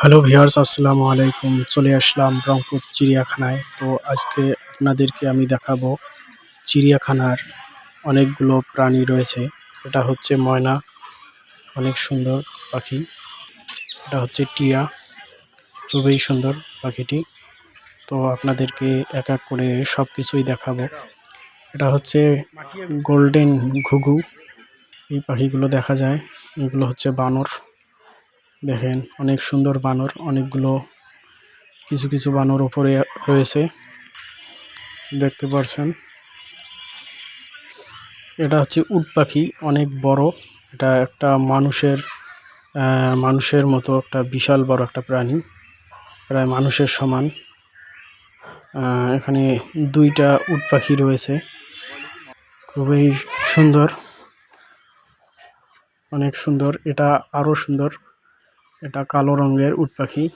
Hello viewers আসসালামু আলাইকুম। চলে আসলাম রংপুর চিড়িয়াখানায়। তো আজকে আপনাদেরকে আমি দেখাবো চিড়িয়াখানার অনেকগুলো প্রাণী রয়েছে। এটা হচ্ছে ময়না, অনেক সুন্দর পাখি। এটা হচ্ছে টিয়া, খুবই সুন্দর পাখিটি। তো আপনাদেরকে এক এক করে সব কিছুই দেখাবো। এটা হচ্ছে গোল্ডেন ঘুঘু। এই পাখিগুলো দেখা যায়। এগুলো হচ্ছে বানর। দেখেন অনেক সুন্দর বানর, অনেকগুলো কিছু কিছু বানর ওপরে রয়েছে, দেখতে পারছেন। এটা হচ্ছে উট পাখি, অনেক বড়। এটা একটা মানুষের মানুষের মতো একটা বিশাল বড় একটা প্রাণী, প্রায় মানুষের সমান। এখানে দুইটা উট পাখি রয়েছে, খুবই সুন্দর, অনেক সুন্দর। এটা আরও সুন্দর। এটা কালো রঙের উট পাখি।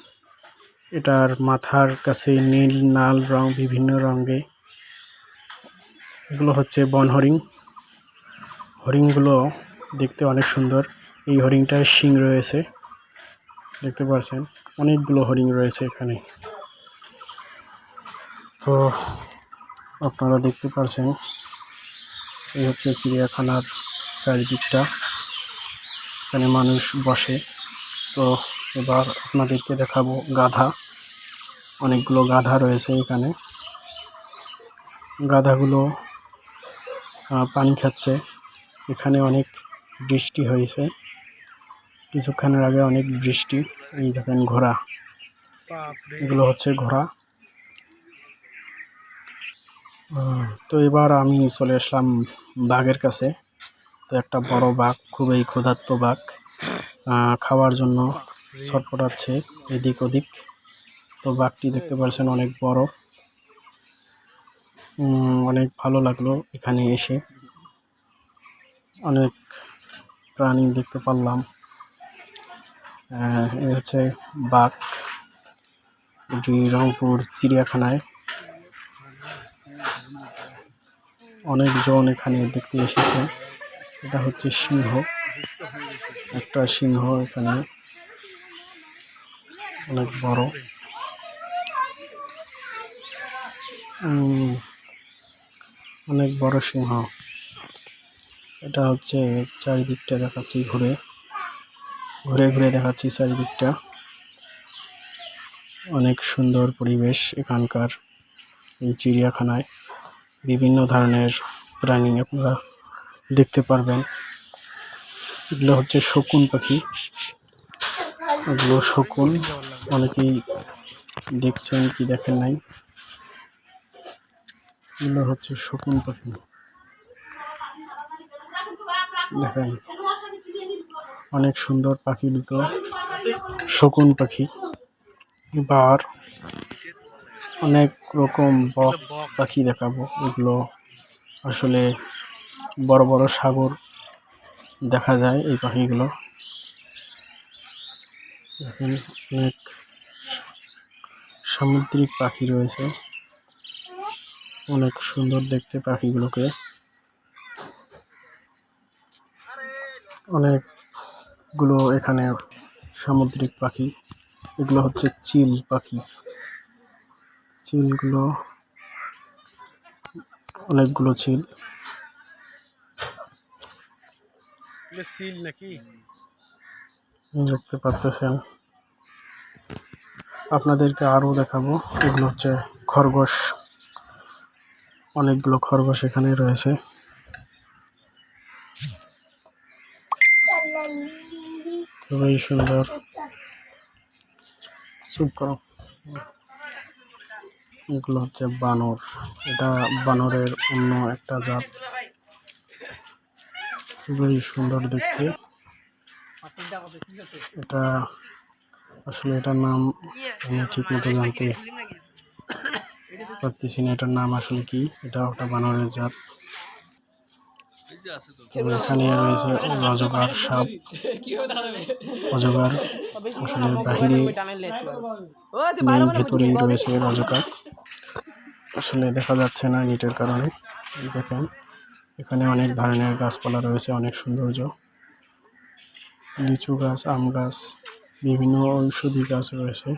এটার মাথার কাছে নীল নাল রং, বিভিন্ন রঙে। এগুলো হচ্ছে বন হরিণ। হরিণগুলো দেখতে অনেক সুন্দর। এই হরিণটার শিং রয়েছে। দেখতে পাচ্ছেন অনেকগুলো হরিণ রয়েছে এখানে। তো আপনারা দেখতে পাচ্ছেন এই হচ্ছে চিড়িয়াখানার চারিদিকটা। এখানে মানুষ বসে। তো এবার আপনাদেরকে দেখাবো গাধা। অনেকগুলো গাধা রয়েছে এখানে। গাধাগুলো পানি খাচ্ছে। এখানে অনেক বৃষ্টি হয়েছে। কিছুক্ষণের আগে অনেক বৃষ্টি। এই দেখেন ঘোড়া। এগুলো হচ্ছে ঘোড়া। তো এবার আমি চলে আসলাম বাঘের কাছে। তো একটা বড় বাঘ খুবই ক্ষুধার্ত বাঘ। খাওয়ার জন্য ছটপটাচ্ছে এদিক ওদিক। তো বাঘটি দেখতে পাচ্ছেন অনেক বড়। অনেক ভালো লাগল এখানে এসে। অনেক প্রাণী দেখতে পারলাম। এই হচ্ছে বাঘ। এটি রংপুর চিড়িয়াখানায়। অনেকজন এখানে দেখতে এসেছে। এটা হচ্ছে সিংহ। একটা সিংহ এখানে অনেক বড়। অনেক বড় সিংহ। এটা হচ্ছে চারিদিকটা দেখাচ্ছি ঘুরে। ঘুরে ঘুরে দেখাচ্ছি চারিদিকটা। অনেক সুন্দর পরিবেশ এখানকার এই চিড়িয়াখানায়। বিভিন্ন ধরনের প্রাণী আপনারা দেখতে পারবেন। এগুলো হচ্ছে শকুন পাখি। এগুলো শকুন। অনেকেই দেখছেন কি দেখেন নাই। এগুলো হচ্ছে শকুন পাখি। দেখেন, অনেক সুন্দর পাখি দুটো। শকুন পাখি। এবার অনেক রকম বক পাখি দেখাবো। এগুলো আসলে বড় বড় সাগর দেখা যায় এই পাখিগুলো। দেখেন অনেক সামুদ্রিক পাখি রয়েছে। অনেক সুন্দর দেখতে পাখিগুলোকে। অনেকগুলো এখানে সামুদ্রিক পাখি। এগুলো হচ্ছে চিল পাখি। চিলগুলো অনেকগুলো চিল। সিল নাকি? দেখতে পারতেছেন। আপনাদেরকে আরও দেখাবো। এগুলো হচ্ছে খরগোশ। অনেকগুলো খরগোশ এখানে রয়েছে। খুবই সুন্দর। চুপ করো। এগুলো হচ্ছে বানর। এটা বানরের অন্য একটা জাত। খুবই সুন্দর দেখতে। এটা আসলে এটার নাম আমি ঠিক মতো জানতে পারতেছি না এটার নাম আসলে কি। এটা ওটা বানরের জাত। এখানে রয়েছে অজগর সাপ। অজগর আসলে বাহিরে ভেতরেই রয়েছে অজগর। আসলে দেখা যাচ্ছে না নেটের কারণে। দেখেন। এখানে অনেক ধরনের গাছপালা রয়েছে, অনেক সৌন্দর্য। লিচু গাছ, আম গাছ, বিভিন্ন ঔষধি গাছ রয়েছে।